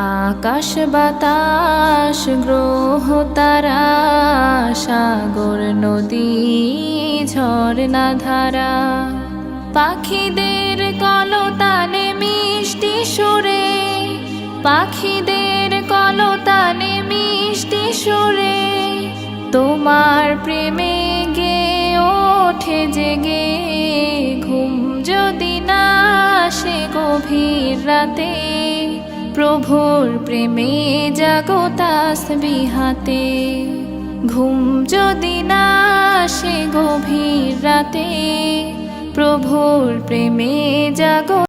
আকাশ বাতাস, গ্রহ, তারা, সাগর, নদী, ঝর্ণা, ধারা। পাখিদের কলতানে মিষ্টি সুরে, পাখিদের কলতানে মিষ্টি সুরে, তোমার প্রেমে গে ওঠে জেগে। ঘুম যদি না আসে গভীর রাতে প্রভুর প্রেমে জাগতাস বিহাতে। ঘুম যদি না সে গভীর রাতে প্রভুর প্রেমে জাগ